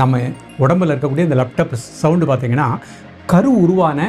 நம்ம உடம்பில் இருக்கக்கூடிய இந்த லேப்டாப் சவுண்டு பார்த்திங்கன்னா கரு உருவான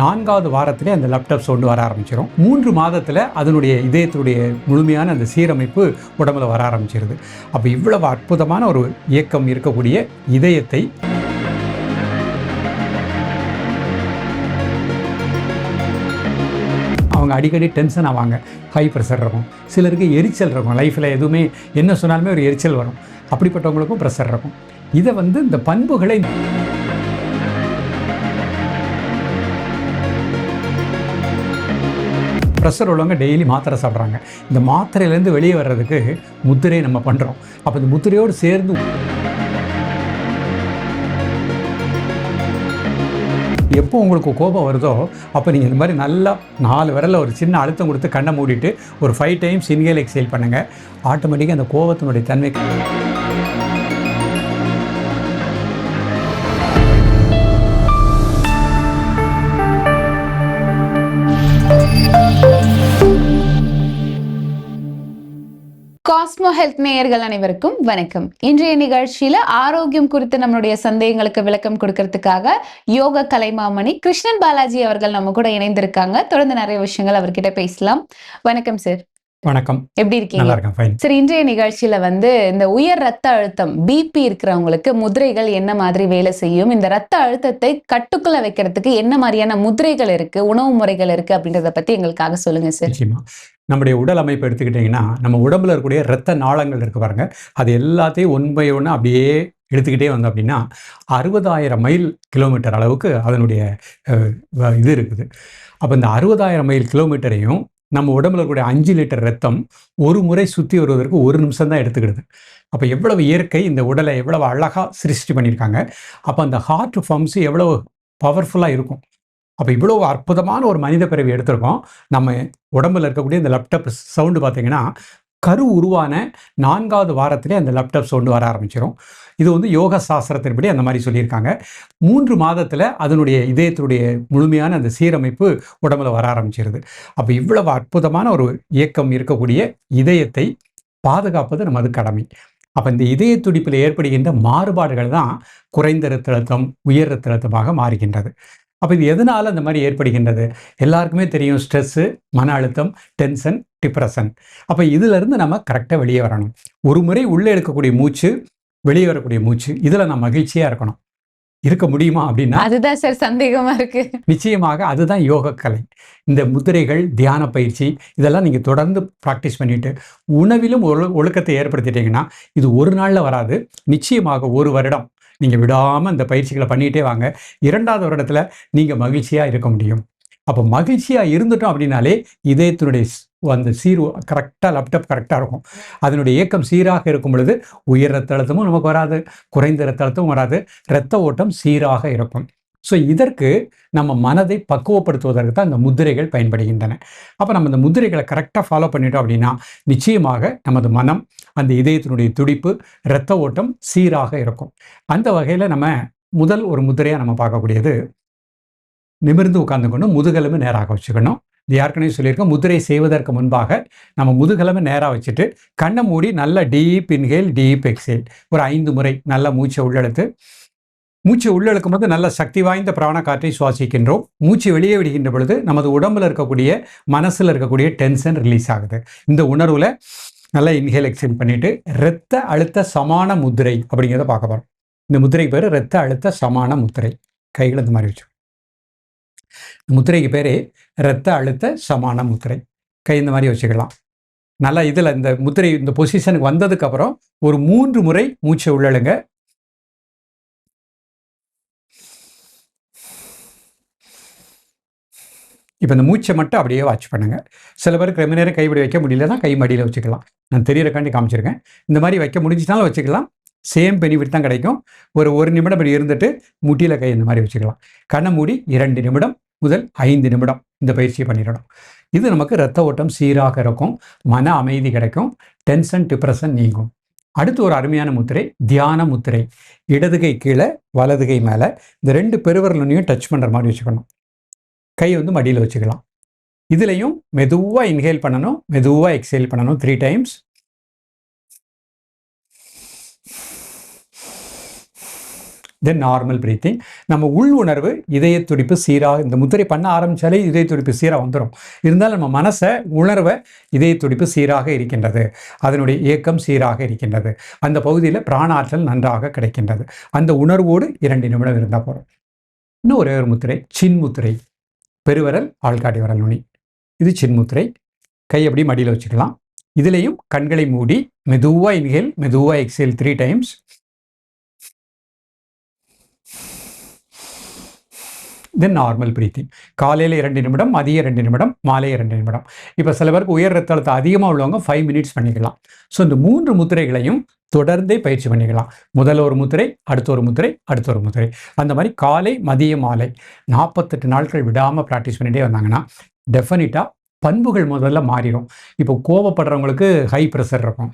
நான்காவது வாரத்திலே அந்த லேப்டாப் சவுண்டு வர ஆரம்பிச்சிடும் மூன்று மாதத்தில் அதனுடைய இதயத்துடைய முழுமையான அந்த சீரமைப்பு உடம்புல வர ஆரம்பிச்சிருது. அப்போ இவ்வளவு அற்புதமான ஒரு இயக்கம் இருக்கக்கூடிய இதயத்தை அவங்க அடிக்கடி டென்ஷன் ஆவாங்க. ஹை ப்ரெஷர் இருக்கும். சிலருக்கு எரிச்சல் இருக்கும். லைஃப்பில் எதுவுமே என்ன சொன்னாலுமே ஒரு எரிச்சல் வரும். அப்படிப்பட்டவங்களுக்கும் ப்ரெஷர் இருக்கும். இதை வந்து இந்த பண்புகளை ப்ரெஷர் உள்ளவங்க டெய்லி மாத்திரை சாப்பிட்றாங்க. இந்த மாத்திரையிலேருந்து வெளியே வர்றதுக்கு முத்திரை நம்ம பண்ணுறோம் அப்போ இந்த முத்திரையோடு சேர்ந்து எப்போ உங்களுக்கு கோபம் வருதோ அப்போ நீங்கள் இந்த மாதிரி நல்லா நாலு விரலில் ஒரு சின்ன அழுத்தம் கொடுத்து கண்ணை மூடிட்டு ஒரு ஃபைவ் டைம்ஸ் இன்ஹேல் எக்ஸைல் பண்ணுங்கள் ஆட்டோமேட்டிக்காக அந்த கோபத்தினுடைய தன்மை காஸ்மோ ஹெல்த் நேயர்கள் அனைவருக்கும் வணக்கம். இன்றைய நிகழ்ச்சியில ஆரோக்கியம் குறித்து நம்மளுடைய சந்தேகங்களுக்கு விளக்கம் கொடுக்கறதுக்காக யோக கலைமாமணி கிருஷ்ணன் பாலாஜி அவர்கள் நம்ம கூட இணைந்திருக்காங்க. தொடர்ந்து நிறைய விஷயங்கள் அவர்கிட்ட பேசலாம். வணக்கம் சார் வணக்கம். எப்படி இருக்கீங்க? சரி இன்றைய நிகழ்ச்சியில வந்து இந்த உயர் ரத்த அழுத்தம் பிபி இருக்கிறவங்களுக்கு முதிரைகள் என்ன மாதிரி வேலை செய்யும் இந்த ரத்த அழுத்தத்தை கட்டுக்குள்ள வைக்கிறதுக்கு என்ன மாதிரியான முதிரைகள் இருக்கு உணவு முறைகள் இருக்கு அப்படின்றத பத்தி எங்களுக்காக சொல்லுங்க சார் நம்முடைய உடல் அமைப்பு எடுத்துக்கிட்டிங்கன்னா நம்ம உடம்புல இருக்கக்கூடிய ரத்த நாளங்கள் இருக்கு பாருங்க. அது எல்லாத்தையும் ஒன் பை ஒன்று அப்படியே எடுத்துக்கிட்டே வந்தோம் அப்படின்னா அறுபதாயிரம் மைல் கிலோமீட்டர் அளவுக்கு அதனுடைய இது இருக்குது. அப்போ இந்த அறுபதாயிரம் மைல் கிலோமீட்டரையும் நம்ம உடம்புல இருக்கக்கூடிய அஞ்சு லிட்டர் ரத்தம் ஒரு முறை சுற்றி வருவதற்கு ஒரு நிமிஷம் தான் எடுத்துக்கிடுது. அப்போ எவ்வளவு இயற்கை இந்த உடலை எவ்வளவு அழகாக சிருஷ்டி பண்ணியிருக்காங்க. அப்போ அந்த ஹார்ட் ஃபார்ம்ஸ் எவ்வளவு பவர்ஃபுல்லாக இருக்கும். அப்போ இவ்வளோ அற்புதமான ஒரு மனித பிறவி எடுத்திருக்கோம். நம்ம உடம்புல இருக்கக்கூடிய இந்த லேப்டாப் சவுண்டு பார்த்தீங்கன்னா கரு உருவான நான்காவது வாரத்திலே அந்த லேப்டாப் சவுண்டு வர ஆரம்பிச்சிடும் இது வந்து யோக சாஸ்திரத்தின்படி அந்த மாதிரி சொல்லியிருக்காங்க. மூன்று மாதத்தில் அதனுடைய இதயத்தினுடைய முழுமையான அந்த சீரமைப்பு உடம்புல வர ஆரம்பிச்சிருது. அப்போ இவ்வளவு அற்புதமான ஒரு இயக்கம் இருக்கக்கூடிய இதயத்தை பாதுகாப்பது நமது கடமை. அப்போ இந்த இதய துடிப்பில் ஏற்படுகின்ற மாறுபாடுகள் தான் குறைந்த ரத்த அழுத்தம் உயர் ரத்த அழுத்தமாக மாறுகின்றது. அப்போ இது எதனால் அந்த மாதிரி ஏற்படுகின்றது? எல்லாருக்குமே தெரியும் ஸ்ட்ரெஸ்ஸு மன அழுத்தம் டென்ஷன் டிப்ரெஷன் அப்போ இதிலிருந்து நம்ம கரெக்டாக வெளியே வரணும். ஒரு முறை உள்ளே எடுக்கக்கூடிய மூச்சு வெளியே வரக்கூடிய மூச்சு இதில் நான் மகிழ்ச்சியாக இருக்கணும். இருக்க முடியுமா அப்படின்னா அதுதான் சார் சந்தேகமா இருக்கு. நிச்சயமாக அதுதான் யோகக்கலை. இந்த முத்திரைகள் தியான பயிற்சி இதெல்லாம் நீங்கள் தொடர்ந்து ப்ராக்டிஸ் பண்ணிட்டு உணவிலும் ஒழு ஒழுக்கத்தை ஏற்படுத்திட்டீங்கன்னா இது ஒரு நாளில் வராது. நிச்சயமாக ஒரு வருடம் நீங்கள் விடாமல் இந்த பயிற்சிகளை பண்ணிகிட்டே வாங்க. இரண்டாவது வருடத்தில் நீங்கள் மகிழ்ச்சியாக இருக்க முடியும். அப்போ மகிழ்ச்சியாக இருந்துட்டோம் அப்படின்னாலே இதயத்தினுடைய அந்த சீர் கரெக்டாக லேப்டாப் கரெக்டாக இருக்கும். அதனுடைய இயக்கம் சீராக இருக்கும் பொழுது உயர் ரத்த அழுத்தமும் நமக்கு வராது குறைந்த ரத்த அழுத்தமும் வராது இரத்த ஓட்டம் சீராக இருக்கும். ஸோ இதற்கு நம்ம மனதை பக்குவப்படுத்துவதற்கு தான் இந்த முதிரைகள் பயன்படுகின்றன. அப்போ நம்ம இந்த முத்திரைகளை கரெக்டாக ஃபாலோ பண்ணிட்டோம் அப்படின்னா நிச்சயமாக நமது மனம் அந்த இதயத்தினுடைய துடிப்பு இரத்த ஓட்டம் சீராக இருக்கும். அந்த வகையில் நம்ம முதல் ஒரு முத்திரையாக நம்ம பார்க்கக்கூடியது நிமிர்ந்து உட்காந்துக்கணும் முதுகெலும்பு நேராக வச்சுக்கணும். இது ஏற்கனவே சொல்லியிருக்கோம் முதிரை செய்வதற்கு முன்பாக நம்ம முதுகெலும்பு நேராக வச்சுட்டு கண்ணை மூடி நல்ல டீப் இன்ஹேல் டீப் எக்ஸேல் ஒரு ஐந்து முறை நல்ல மூச்சை உள்ளெழுத்து. மூச்சு உள்ளெழுக்கும் போது நல்ல சக்தி வாய்ந்த பிராண காற்றை சுவாசிக்கின்றோம். மூச்சு வெளியே விடுகின்ற பொழுது நமது உடம்புல இருக்கக்கூடிய மனசில் இருக்கக்கூடிய டென்ஷன் ரிலீஸ் ஆகுது. இந்த உணர்வில் நல்லா இன்ஹேல் எக்ஸேல் பண்ணிவிட்டு இரத்த அழுத்த சமான முத்திரை அப்படிங்கிறத பார்க்க போகிறோம் இந்த முத்திரை பேர் இரத்த அழுத்த சமான முத்திரை கைகள் இந்த மாதிரி வச்சு இந்த முத்திரைக்கு பேர் இரத்த அழுத்த சமான முத்திரை கை இந்த மாதிரி வச்சுக்கலாம். நல்லா இதில் இந்த முத்திரை இந்த பொசிஷனுக்கு வந்ததுக்கப்புறம் ஒரு மூன்று முறை மூச்சை உள்ளழுங்க. இப்போ இந்த மூச்சை மட்டும் அப்படியே வாட்ச் பண்ணுங்க. சில பேருக்கு ரொம்ப நேரம் கைப்படி வைக்க முடியலன்னா கை மடியில் வச்சுக்கலாம். நான் தெரியறக்காண்டி காமிச்சிருக்கேன். இந்த மாதிரி வைக்க முடிஞ்சிட்டாலும் வச்சுக்கலாம். சேம் பெனிஃபிட் தான் கிடைக்கும். ஒரு ஒரு நிமிடம் இப்படி இருந்துட்டு முட்டியில் கை இந்த மாதிரி வச்சுக்கலாம். கண்ணை மூடி இரண்டு நிமிடம் முதல் ஐந்து நிமிடம் இந்த பயிற்சியை பண்ணிடணும். இது நமக்கு ரத்த ஓட்டம் சீராக இருக்கும். மன அமைதி கிடைக்கும். டென்ஷன் டிப்ரெஷன் நீங்கும். அடுத்து ஒரு அருமையான முத்திரை தியான முத்திரை. இடதுகை கீழே வலதுகை மேலே. இந்த ரெண்டு பெருவரலையும் டச் பண்ணுற மாதிரி வச்சுக்கணும். கை வந்து மடியில் வச்சுக்கலாம். இதுலேயும் மெதுவாக இன்ஹேல் பண்ணணும். மெதுவாக எக்ஸேல் பண்ணணும் three times then normal breathing நம்ம உள் உணர்வு இதய துடிப்பு சீராக இந்த முத்திரை பண்ண ஆரம்பித்தாலே இதய துடிப்பு சீராக வந்துடும் இருந்தாலும் நம்ம மனசை உணர்வை இதய துடிப்பு சீராக இருக்கின்றது. அதனுடைய இயக்கம் சீராக இருக்கின்றது. அந்த பகுதியில் பிராண ஆற்றல் நன்றாக கிடைக்கின்றது. அந்த உணர்வோடு இரண்டு நிமிடம் இருந்தால் போகிறோம் இன்னும் ஒரே ஒரு முத்திரை சின் முத்திரை. பெருவரல் ஆள்காட்டி வரல் நுனி. இது சின்முத்திரை. கை அப்படி மடியில் வச்சுக்கலாம். இதுலேயும் கண்களை மூடி மெதுவாக இன்ஹேல் மெதுவாக exhale three times then normal breathing காலையில் இரண்டு நிமிடம் மதியம் ரெண்டு நிமிடம் மாலை இரண்டு நிமிடம். இப்போ சில பேருக்கு உயர் ரத்த அழுத்தம் அதிகமாக உள்ளவங்க ஃபைவ் மினிட்ஸ் பண்ணிக்கலாம். ஸோ இந்த மூன்று முத்திரைகளையும் தொடர்ந்தே பயிற்சி பண்ணிக்கலாம். முதல்ல ஒரு முத்திரை அடுத்த ஒரு முத்திரை அடுத்த ஒரு முத்திரை. அந்த மாதிரி காலை மதிய மாலை நாற்பத்தெட்டு நாட்கள் விடாமல் ப்ராக்டிஸ் பண்ணிகிட்டே வந்தாங்கன்னா டெஃபினட்டாக பண்புகள் முதல்ல மாறிடும். இப்போ கோவப்படுறவங்களுக்கு ஹை ப்ரெஷர் இருக்கும்.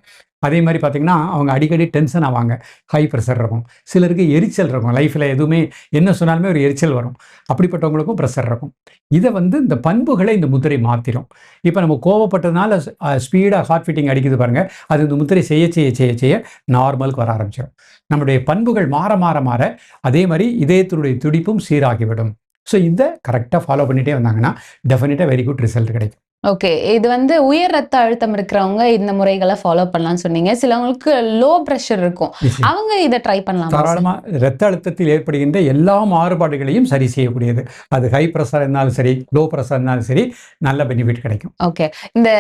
அதே மாதிரி பார்த்திங்கன்னா அவங்க அடிக்கடி டென்ஷன் ஆவாங்க. ஹை ப்ரெஷர் இருக்கும். சிலருக்கு எரிச்சல் இருக்கும். லைஃப்பில் எதுவுமே என்ன சொன்னாலுமே ஒரு எரிச்சல் வரும். அப்படிப்பட்டவங்களுக்கும் ப்ரெஷர் இருக்கும். இதை வந்து இந்த பண்புகளை இந்த முத்திரை மாற்றிடும் இப்போ நம்ம கோவப்பட்டதுனால ஸ்பீடாக ஹார்ட் ஃபிட்டிங் அடிக்குது பாருங்கள் அது இந்த முத்திரை செய்ய செய்ய செய்ய செய்ய நார்மலுக்கு வர ஆரம்பிச்சிடும் நம்முடைய பண்புகள் மாற மாற மாற அதே மாதிரி இதயத்தினுடைய துடிப்பும் சீராகிவிடும். ஸோ இதை கரெக்டாக ஃபாலோ பண்ணிகிட்டே வந்தாங்கன்னா டெஃபினட்டாக வெரி குட் ரிசல்ட் கிடைக்கும். ஓகே இது வந்து உயர் ரத்த அழுத்தம் இருக்கிறவங்க இந்த முறைகளை ஃபாலோ பண்ணலாம்னு சொன்னீங்க. சிலவங்களுக்கு லோ பிரஷர் இருக்கும். அவங்க இதை ட்ரை பண்ணலாம்? தாராளமாக இரத்த அழுத்தத்தில் ஏற்படுகின்ற எல்லா மாறுபாடுகளையும் சரி செய்யக்கூடியது. அது ஹை ப்ரெஷர் இருந்தாலும் சரி லோ ப்ரெஷர் இருந்தாலும் சரி நல்ல பெனிஃபிட் கிடைக்கும். ஓகே இந்த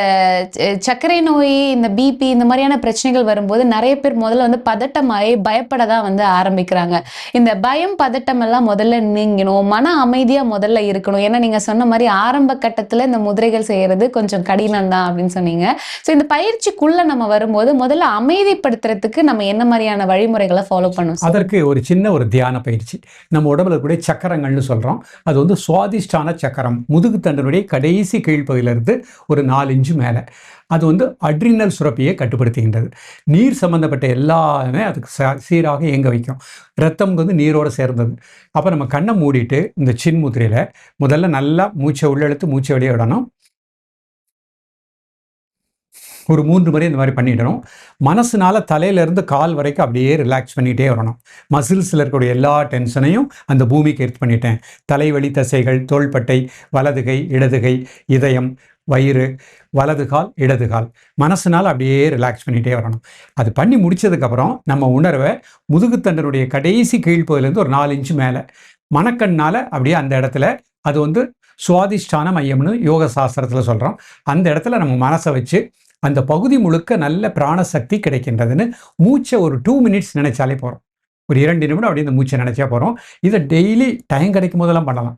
சர்க்கரை நோய் இந்த பிபி இந்த மாதிரியான பிரச்சனைகள் வரும்போது நிறைய பேர் முதல்ல வந்து பதட்டமாயி பயப்பட தான் வந்து ஆரம்பிக்கிறாங்க. இந்த பயம் பதட்டம் எல்லாம் முதல்ல நீங்கணும். மன அமைதியா முதல்ல இருக்கணும். ஏன்னா நீங்க சொன்ன மாதிரி ஆரம்ப கட்டத்துல இந்த முதிரைகள் அப்படிங்கிறது கொஞ்சம் கடினம் தான் அப்படின்னு சொன்னீங்க. ஸோ இந்த பயிற்சிக்குள்ள நம்ம வரும்போது முதல்ல அமைதிப்படுத்துறதுக்கு நம்ம என்ன மாதிரியான வழிமுறைகளை ஃபாலோ பண்ணும் அதற்கு ஒரு சின்ன ஒரு தியான பயிற்சி. நம்ம உடம்புல இருக்கக்கூடிய சக்கரங்கள்னு சொல்கிறோம் அது வந்து சுவாதிஷ்டான சக்கரம். முதுகுத்தண்டனுடைய கடைசி கீழ்ப்பகுதியிலிருந்து ஒரு நாலு இன்ச்சு மேலே. அது வந்து அட்ரினல் சுரப்பியை கட்டுப்படுத்துகின்றது. நீர் சம்மந்தப்பட்ட எல்லாமே அதுக்கு ச- சீராக இயங்க வைக்கும். ரத்தம் வந்து நீரோடு சேர்ந்தது. அப்போ நம்ம கண்ணை மூடிட்டு இந்த சின்முத்திரையில் முதல்ல நல்லா மூச்சை உள்ளெழுத்து மூச்சை வெளியே விடணும். ஒரு மூன்று முறை இந்த மாதிரி பண்ணிடணும். மனசுனால தலையிலேருந்து கால் வரைக்கும் அப்படியே ரிலாக்ஸ் பண்ணிகிட்டே வரணும். மசில்ஸில் இருக்கக்கூடிய எல்லா டென்ஷனையும் அந்த பூமிக்கு எடுத்து பண்ணிட்டேன். தலைவலி தசைகள் தோள்பட்டை வலதுகை இடதுகை இதயம் வயிறு வலது கால் இடது கால். மனசுனால் அப்படியே ரிலாக்ஸ் பண்ணிகிட்டே வரணும். அது பண்ணி முடிச்சதுக்கப்புறம் நம்ம உணர்வை முதுகுத்தண்டனுடைய கடைசி கீழ்ப்பகுதியிலேருந்து ஒரு நாலு இன்ச்சு மேலே மனக்கண்ணால் அப்படியே அந்த இடத்துல அது வந்து சுவாதிஷ்டான மையம்னு யோக சாஸ்திரத்தில் சொல்கிறோம் அந்த இடத்துல நம்ம மனசை வச்சு அந்த பகுதி முழுக்க நல்ல பிராணசக்தி கிடைக்கின்றதுன்னு மூச்சை ஒரு டூ மினிட்ஸ் நினைச்சாலே போகிறோம் ஒரு இரண்டு நிமிடம் அப்படியே இந்த மூச்சை நினைச்சா போகிறோம் இதை டெய்லி டைம் கிடைக்கும் போதெல்லாம் பண்ணலாம்.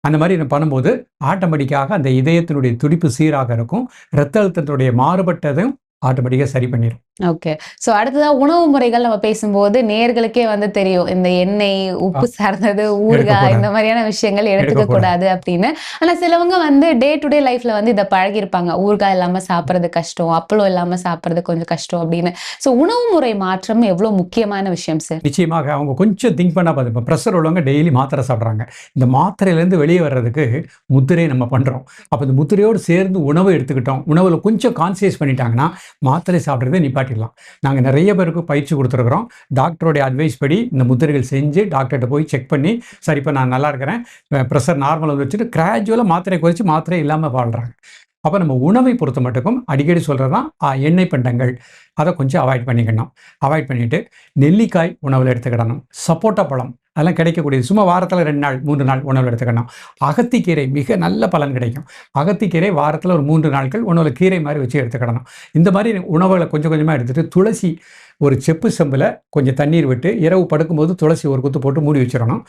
அந்த மாதிரி நம்ம பண்ணும்போது ஆட்டோமேட்டிக்காக அந்த இதயத்தினுடைய துடிப்பு சீராக இருக்கும். இரத்த அழுத்தத்தினுடைய மாறுபட்டதும் ஆட்டோமேட்டிக்காக சரி பண்ணிடும் ஓகே சோ அடுத்ததா உணவு முறைகள் நம்ம பேசும்போது நேர்களுக்கே வந்து தெரியும். இந்த எண்ணெய் உப்பு சார்ந்தது ஊறுகாய். இந்த மாதிரியான விஷயங்கள் எடுத்துக்க. கூடாது அப்படின்னு. ஆனா சிலவங்க வந்து டே டு டே லைஃப்ல வந்து இதை பழகிருப்பாங்க ஊறுகாய் இல்லாம சாப்பிடுறது கஷ்டம் அப்பளம் இல்லாம சாப்பிடுறது கொஞ்சம் கஷ்டம் அப்படின்னு. சோ உணவு முறை மாற்றம் எவ்வளவு முக்கியமான விஷயம் சார் நிச்சயமாக அவங்க கொஞ்சம் திங்க் பண்ணால் பார்த்து இப்போ ப்ரெஷர் உள்ளவங்க டெய்லி மாத்திரை சாப்பிட்றாங்க. இந்த மாத்திரையிலேருந்து வெளியே வர்றதுக்கு முத்திரை நம்ம பண்ணுறோம் அப்போ இந்த முத்திரையோடு சேர்ந்து உணவு எடுத்துக்கிட்டோம். உணவில் கொஞ்சம் கான்சியஸ் பண்ணிட்டாங்கன்னா மாத்திரை சாப்பிட்றதை நிப்பாட்டிடலாம் நாங்கள் நிறைய பேருக்கு பயிற்சி கொடுத்துருக்குறோம். டாக்டருடைய அட்வைஸ் படி இந்த முத்திரைகள் செஞ்சு டாக்டர்கிட்ட போய் செக் பண்ணி சரி இப்போ நான் நல்லா இருக்கிறேன். ப்ரெஷர் நார்மல் வந்துச்சுட்டு கிராஜுவலாக மாத்திரை குறைச்சி மாத்திரை இல்லாமல் வாழ்கிறாங்க அப்போ நம்ம உணவை பொறுத்த மட்டுக்கும் அடிக்கடி சொல்கிறது தான் எண்ணெய் பண்டங்கள். அதை கொஞ்சம் அவாய்ட் பண்ணிக்கணும். அவாய்ட் பண்ணிவிட்டு நெல்லிக்காய் உணவில் எடுத்துக்கிடணும். சப்போட்டா பழம். அதெல்லாம் கிடைக்கக்கூடியது. சும்மா வாரத்தில் ரெண்டு நாள் மூன்று நாள் உணவில் எடுத்துக்கணும் அகத்திக்கீரை மிக நல்ல பலன் கிடைக்கும். அகத்திக்கீரை வாரத்தில் ஒரு மூன்று நாட்கள் உணவில் கீரை மாதிரி வச்சு எடுத்துக்கிடணும் இந்த மாதிரி உணவுகளை கொஞ்சம் கொஞ்சமாக எடுத்துகிட்டு துளசி ஒரு செப்பு செம்பில் கொஞ்சம் தண்ணீர் விட்டு இரவு படுக்கும்போது துளசி ஒரு குத்து போட்டு மூடி வச்சிடணும்.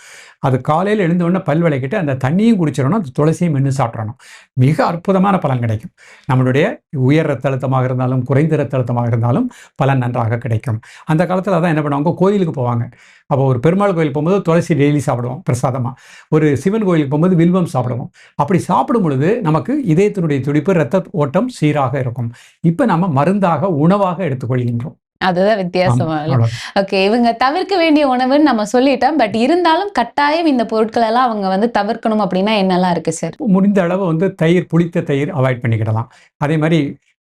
அது காலையில் எழுந்தோடனே பல் விளக்கிட்டு அந்த தண்ணியும் குடிச்சிடணும் அந்த துளசியும் மென்று சாப்பிட்றணும் மிக அற்புதமான பலன் கிடைக்கும். நம்மளுடைய உயர் ரத்த அழுத்தமாக இருந்தாலும் குறைந்த ரத்த அழுத்தமாக இருந்தாலும் பலன் நன்றாக கிடைக்கும். அந்த காலத்தில் அதான் என்ன பண்ணுவாங்க? கோயிலுக்கு போவாங்க. அப்போ ஒரு பெருமாள் கோயில் போகும்போது துளசி டெய்லி சாப்பிடுவோம் பிரசாதமாக ஒரு சிவன் கோயிலுக்கு போகும்போது வில்வம் சாப்பிடுவோம். அப்படி சாப்பிடும் பொழுது நமக்கு இதயத்தினுடைய துடிப்பு ரத்த ஓட்டம் சீராக இருக்கும். இப்போ நம்ம மருந்தாக உணவாக எடுத்துக்கொள்கின்றோம் அதுதான் வித்தியாசமா. ஓகே இவங்க தவிர்க்க வேண்டிய உணவுன்னு நம்ம சொல்லிட்டோம். பட் இருந்தாலும் கட்டாயம் இந்த பொருட்கள் எல்லாம் அவங்க வந்து தவிர்க்கணும் அப்படின்னா என்னெல்லாம் இருக்கு சார் முடிந்த அளவு வந்து தயிர் புளித்த தயிர் அவாய்ட் பண்ணிக்கிடலாம். அதே மாதிரி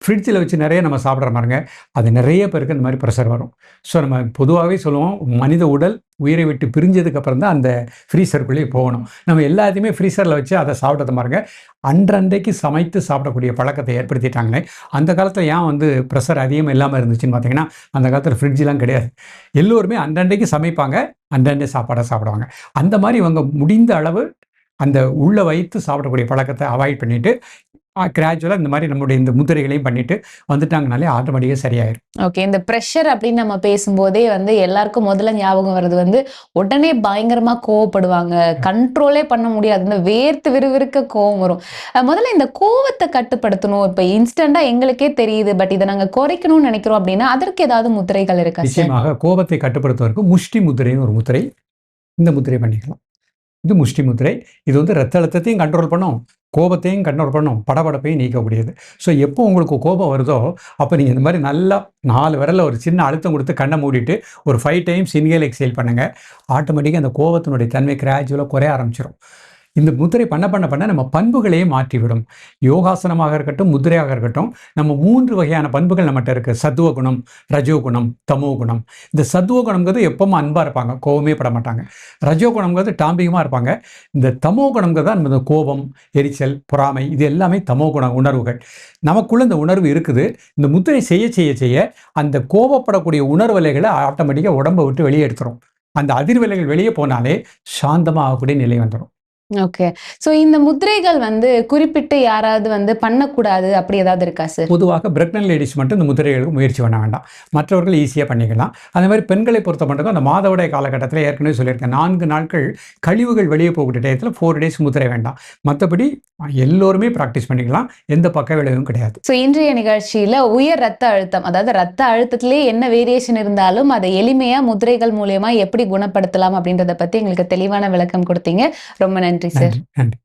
ஃப்ரிட்ஜில் வச்சு நிறைய நம்ம சாப்பிட்ற மாதிரிங்க. அது நிறைய பேருக்கு இந்த மாதிரி ப்ரெஷர் வரும். ஸோ நம்ம பொதுவாகவே சொல்லுவோம் மனித உடல் உயிரை விட்டு பிரிஞ்சதுக்கப்புறம் தான் அந்த ஃப்ரீசருக்குள்ளேயே போகணும். நம்ம எல்லாத்தையுமே ஃப்ரீசரில் வச்சு அதை சாப்பிட்றது மாதிரிங்க. அன்றன்றைக்கு சமைத்து சாப்பிடக்கூடிய பழக்கத்தை ஏற்படுத்திட்டாங்களே. அந்த காலத்தில் ஏன் வந்து ப்ரெஷர் அதிகமாக இல்லாமல் இருந்துச்சுன்னு பார்த்தீங்கன்னா அந்த காலத்தில் ஃப்ரிட்ஜெலாம் கிடையாது. எல்லோருமே அன்றன்றைக்கு சமைப்பாங்க அன்றன்றை சாப்பாடை சாப்பிடுவாங்க. அந்த மாதிரி இவங்க முடிந்த அளவு அந்த உள்ள வைத்து சாப்பிடக்கூடிய பழக்கத்தை அவாய்ட் பண்ணிவிட்டு கிராஜுவலாக இந்த மாதிரி நம்மளுடைய இந்த முத்திரைகளையும் பண்ணிட்டு வந்துட்டாங்கனாலே ஆட்டோமேட்டிக்காக சரியாயிரும். ஓகே இந்த ப்ரெஷர் அப்படின்னு நம்ம பேசும்போதே வந்து எல்லாருக்கும் முதல்ல ஞாபகம் வர்றது வந்து உடனே பயங்கரமா கோவப்படுவாங்க. கண்ட்ரோலே பண்ண முடியாது. இந்த வேர்த்து விறுவிறுக்க கோவம் வரும். முதல்ல இந்த கோவத்தை கட்டுப்படுத்தணும். இப்ப இன்ஸ்டண்டா எங்களுக்கே தெரியுது பட் இதை நாங்க குறைக்கணும்னு நினைக்கிறோம் அப்படின்னா அதற்கு ஏதாவது முத்திரைகள் இருக்கா நிச்சயமாக கோபத்தை கட்டுப்படுத்துவதற்கு முஷ்டி முத்திரைன்னு ஒரு முத்திரை இந்த முத்திரை பண்ணிக்கலாம். இது முஷ்டி முத்திரை. இது வந்து ரத்த அழுத்தத்தையும் கண்ட்ரோல் பண்ணும். கோபத்தையும் கண்ட்ரோல் பண்ணும் படபடப்பையும் நீக்கக்கூடியது ஸோ எப்போ உங்களுக்கு கோபம் வருதோ அப்போ நீங்கள் இந்த மாதிரி நல்லா நாலு விரலில் ஒரு சின்ன அழுத்தம் கொடுத்து கண்ணை மூடிட்டு ஒரு ஃபைவ் டைம்ஸ் இன்ஹேல் எக்ஸைல் பண்ணுங்கள் ஆட்டோமேட்டிக்காக அந்த கோபத்தினுடைய தன்மை கிராஜுவலாக குறைய ஆரம்பிச்சிடும் இந்த முத்திரை பண்ண பண்ண பண்ண நம்ம பண்புகளையே மாற்றிவிடும். யோகாசனமாக இருக்கட்டும் முத்திரையாக இருக்கட்டும் நம்ம மூன்று வகையான பண்புகள் நம்மகிட்ட இருக்குது சத்துவ குணம் ரஜோ குணம் தமோ குணம். இந்த சத்துவ குணம்ங்கிறது எப்பவும் அன்பாக இருப்பாங்க. கோபமே பட மாட்டாங்க. ரஜோ குணம்ங்கிறது டாம்பிகமாக இருப்பாங்க. இந்த தமோ குணம்ங்கிறது தான் நம்ம இந்த கோபம் எரிச்சல் பொறாமை இது எல்லாமே தமோ குண உணர்வுகள். நமக்குள்ள இந்த உணர்வு இருக்குது. இந்த முத்திரை செய்ய செய்ய செய்ய அந்த கோபப்படக்கூடிய உணர்வலைகளை ஆட்டோமேட்டிக்காக உடம்பை விட்டு வெளியே எடுத்துரும். அந்த அதிர்வலைகள் வெளியே போனாலே சாந்தமாக ஆகக்கூடிய நிலை வந்துடும் ஓகே சோ இந்த முத்திரைகள் வந்து குறிப்பிட்டு யாராவது வந்து பண்ணக்கூடாது அப்படி ஏதாவது இருக்கா சார் பொதுவாக பிரெக்னன்ட் லேடிஸ் மட்டும் இந்த முதிரைகளுக்கு முயற்சி பண்ண வேண்டாம். மற்றவர்கள் ஈஸியாக பண்ணிக்கலாம். அந்த மாதிரி பெண்களை பொறுத்த மட்டும் அந்த மாதவிடாய் காலகட்டத்தில் ஏற்கனவே சொல்லியிருக்கேன். நான்கு நாட்கள் கழிவுகள் வெளியே போகக்கூடிய டயத்தில் ஃபோர் டேஸ் முதிரை வேண்டாம். மற்றபடி எல்லோருமே ப்ராக்டிஸ் பண்ணிக்கலாம். எந்த பக்க விளைவும் கிடையாது. ஸோ இன்றைய நிகழ்ச்சியில உயர் ரத்த அழுத்தம் அதாவது ரத்த அழுத்தத்திலே என்ன வேரியேஷன் இருந்தாலும் அதை எளிமையா முதிரைகள் மூலியமா எப்படி குணப்படுத்தலாம் அப்படின்றத பத்தி எங்களுக்கு தெளிவான விளக்கம் கொடுத்தீங்க. ரொம்ப நன்றி. சார் நன்றி நன்றி